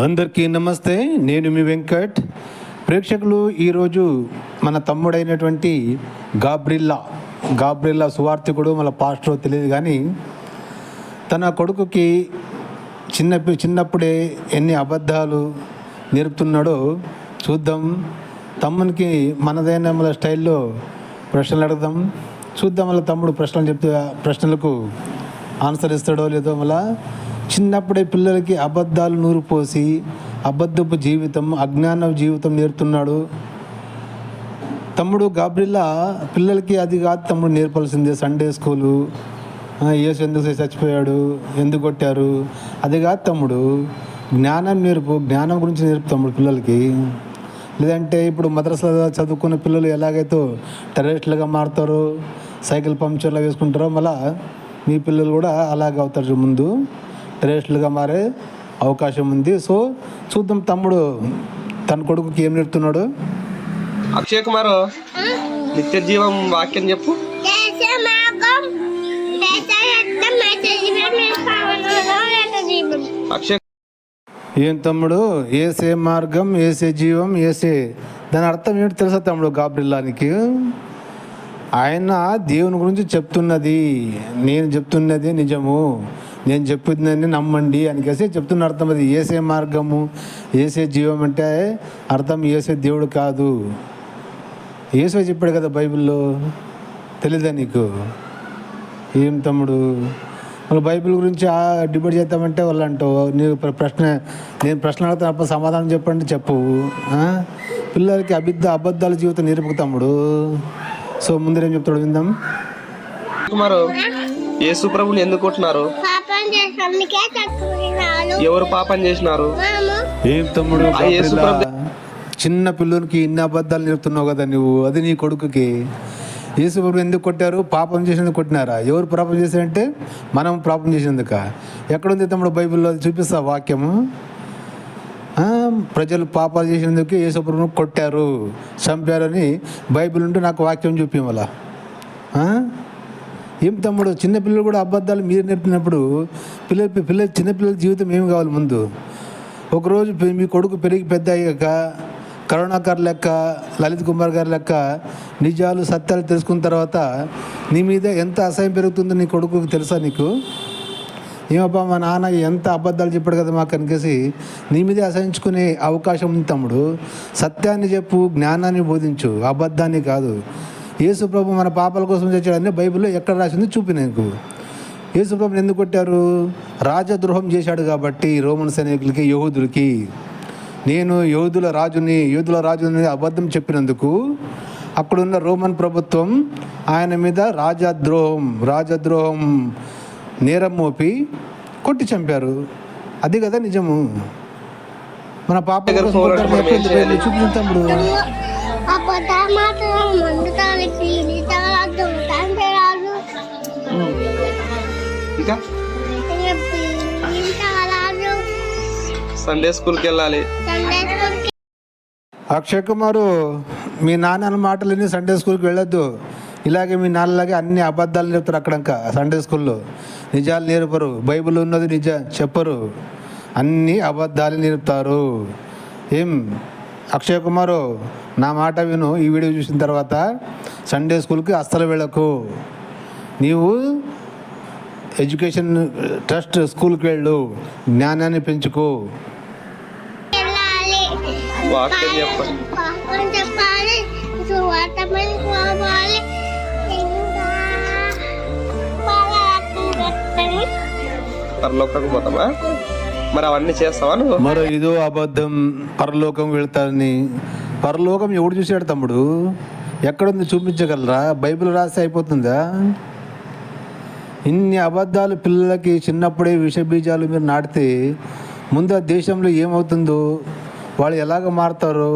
అందరికీ నమస్తే నేను మీ వెంకట్. ప్రేక్షకులు ఈరోజు మన తమ్ముడైనటువంటి గాబ్రిల్లా గాబ్రిల్లా సువార్థికుడు మన పాస్టర్ తెలియదు కానీ తన కొడుకుకి చిన్న చిన్నప్పుడే ఎన్ని అబద్ధాలు నేర్పుతున్నాడో చూద్దాం. తమ్మునికి మనదైన మన స్టైల్లో ప్రశ్నలు అడుగుదాం. చూద్దాం వాళ్ళ తమ్ముడు ప్రశ్నలు చెప్తే ప్రశ్నలకు ఆన్సర్ ఇస్తాడో లేదో మళ్ళీ చిన్నప్పుడే పిల్లలకి అబద్ధాలు నూరు పోసి అబద్ధపు జీవితం అజ్ఞాన జీవితం నేర్తున్నాడు. తమ్ముడు గాబ్రిల్లా పిల్లలకి అది కాదు తమ్ముడు నేర్పాల్సిందే సండే స్కూలు యేసు ఎందుకు చచ్చిపోయాడు? ఎందుకు కొట్టారు? అది కాదు తమ్ముడు. జ్ఞానం నేర్పు జ్ఞానం గురించి నేర్పు తమ్ముడు పిల్లలకి. లేదంటే ఇప్పుడు మద్రసా చదువుకున్న పిల్లలు ఎలాగైతే టెర్రరిస్టులుగా మారుతారో సైకిల్ పంక్చర్లా వేసుకుంటారో మళ్ళా మీ పిల్లలు కూడా అలాగే అవుతారు ముందు. టెర్రరిస్టులుగా మారే అవకాశం ఉంది. సో చూద్దాం తమ్ముడు తన కొడుకుకి ఏం నేర్పుతున్నాడు అక్షయ్ కుమార్ నిత్య జీవం వాక్యం చెప్పు. అక్షయ్ ఏం తమ్ముడు? ఏసే మార్గం ఏసే జీవం ఏసే. దాని అర్థం ఏంటి తెలుసా తమ్ముడు గాబ్రిల్లానికి? ఆయన దేవుని గురించి చెప్తున్నది. నేను చెప్తున్నది నిజము. నేను చెప్పిందని నమ్మండి అనికేసి చెప్తున్న అర్థం అది ఏసే మార్గము ఏసే జీవం అంటే అర్థం ఏసే దేవుడు కాదు. ఏసో చెప్పాడు కదా బైబిల్లో తెలీదా నీకు? ఏం తమ్ముడు? మన బైబిల్ గురించి డిబేట్ చేద్దామంటే వాళ్ళు అంటావు నీకు ప్రశ్న నేను ప్రశ్న అడుగుతాను సమాధానం చెప్పండి చెప్పు. పిల్లలకి అబద్ధ అబద్ధాల జీవితం నేర్పుతాముడు సో ముందరేం చెప్తాడు విందాం. కుమారు యేసు ప్రభుని ఎందుకు కొట్టినారు? ఎవరు పాపం చేసినారు? మాము. ఏం తమ్ముడు? చిన్న పిల్లలకి ఇన్ని అబద్ధాలు నేర్పుతున్నావు కదా నువ్వు? అది నీ కొడుకుకి. యేసు ప్రభు ఎందుకు కొట్టారు? పాపం చేసినందుకు కొట్టినారా? ఎవరు పాపం చేశారంటే మనం పాపం చేసినందుక. ఎక్కడుంది తమ్ముడు బైబిల్లో? అది చూపిస్తా వాక్యము ఆ, ప్రజలు పాపాలు చేసినందుకు యేసు ప్రభువును కొట్టారు. చంపారని బైబిల్ ఉంటే నాకు వాక్యం చూపి మళ్ళా ఆ? ఏం తమ్ముడు చిన్నపిల్లలు కూడా అబద్ధాలు మీరు నేర్పినప్పుడు పిల్లల పిల్లల చిన్నపిల్లల జీవితం ఏమి కావాలి ముందు? ఒకరోజు మీ కొడుకు పెరిగి పెద్ద అయ్యాక కరుణాకర్ లెక్క లలిత్ కుమార్ గారి లెక్క నిజాలు సత్యాలు తెలుసుకున్న తర్వాత నీ మీద ఎంత అసహ్యం పెరుగుతుందో నీ కొడుకుకి తెలుసా నీకు? ఏమబ్బా మా నాన్న ఎంత అబద్ధాలు చెప్పాడు కదా మాకు అనికేసి నీ మీదే అసహించుకునే అవకాశం ఉంది తమ్ముడు. సత్యాన్ని చెప్పు జ్ఞానాన్ని బోధించు. అబద్ధాన్ని కాదు. యేసు ప్రభు మన పాపాల కోసం తెచ్చాడని బైబిల్లో ఎక్కడ రాసింది చూపి నీకు. యేసు ప్రభుని ఎందుకు కొట్టారు? రాజద్రోహం చేశాడు కాబట్టి రోమన్ సైనికులకి యోధులకి. నేను యోధుల రాజుని యోధుల రాజుని అబద్ధం చెప్పినందుకు అక్కడున్న రోమన్ ప్రభుత్వం ఆయన మీద రాజద్రోహం రాజద్రోహం నేరం మోపి కొట్టి చంపారు. అది కదా నిజము. మన పాప? చూపించు మాత్రం ముందు తాలికి తండ్రి ఇంకా? సండే స్కూల్కి వెళ్ళాలి. అక్షయ్ కుమారు మీ నాన్న మాటలని సండే స్కూల్కి వెళ్ళొద్దు. ఇలాగే మీ నాన్నలాగే అన్ని అబద్ధాలు నేర్పుతారు అక్కడంక సండే స్కూల్లో నిజాలు నేర్పరు. బైబిల్ ఉన్నది నిజ చెప్పరు. అన్ని అబద్ధాలు నేర్పుతారు. ఏం? అక్షయ్ కుమారు నా మాట విను. ఈ వీడియో చూసిన తర్వాత సండే స్కూల్కి అస్సలు వెళ్ళకు. నీవు ఎడ్యుకేషన్ ట్రస్ట్ స్కూల్కి వెళ్ళు. జ్ఞానాన్ని పెంచుకో. పరలోకకు పోతామా మరి అవన్నీ చేస్తావా నువ్వు? మరో ఇదో అబద్ధం పరలోకం వెళ్తారని పరలోకం ఎవడు చూశాడు తమ్ముడు? ఎక్కడుంది చూపించగలరా? బైబిల్ రాస్తే అయిపోతుందా? ఇన్ని అబద్ధాలు పిల్లలకి చిన్నప్పుడే విష బీజాలు మీరు నాటితే ముందు ఆ దేశంలో ఏమవుతుందో వాళ్ళు ఎలాగ మారుతారో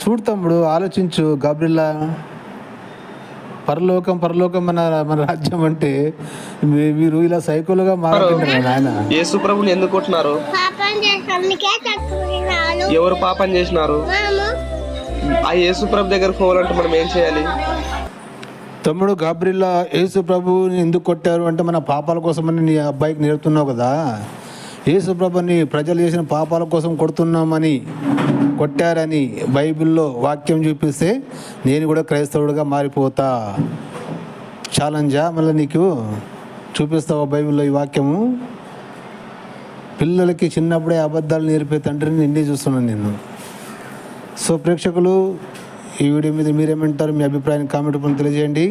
చూడు తమ్ముడు ఆలోచించు గాబ్రిల్లా. పరలోకం పరలోకం మన మన రాజ్యం అంటే మీరు ఇలా సైకోలుగా యేసు ప్రభుని ఎందుకు కొట్టినారు? ఎవరు పాపం చేసినారు? ఆ యేసు ప్రభు దగ్గరకు పోవాలంటే మనం ఏం చేయాలి? తమ్ముడు గాబ్రిల్లా యేసు ప్రభుని ఎందుకు కొట్టారు అంటే మన పాపాల కోసమని నీ అబ్బాయికి నేర్పుతున్నావు కదా. యేసుప్రభుని ప్రజలు చేసిన పాపాల కోసం కొడుతున్నామని కొట్టారని బైబిల్లో వాక్యం చూపిస్తే నేను కూడా క్రైస్తవుడిగా మారిపోతా. ఛాలెంజా మళ్ళీ నీకు? చూపిస్తావా బైబిల్లో ఈ వాక్యము? పిల్లలకి చిన్నప్పుడే అబద్ధాలు నేర్పే తండ్రిని నిన్నే చూస్తున్నాను నేను సో ప్రేక్షకులు ఈ వీడియో మీద మీరేమంటారు మీ అభిప్రాయాన్ని కామెంట్ పని తెలియజేయండి.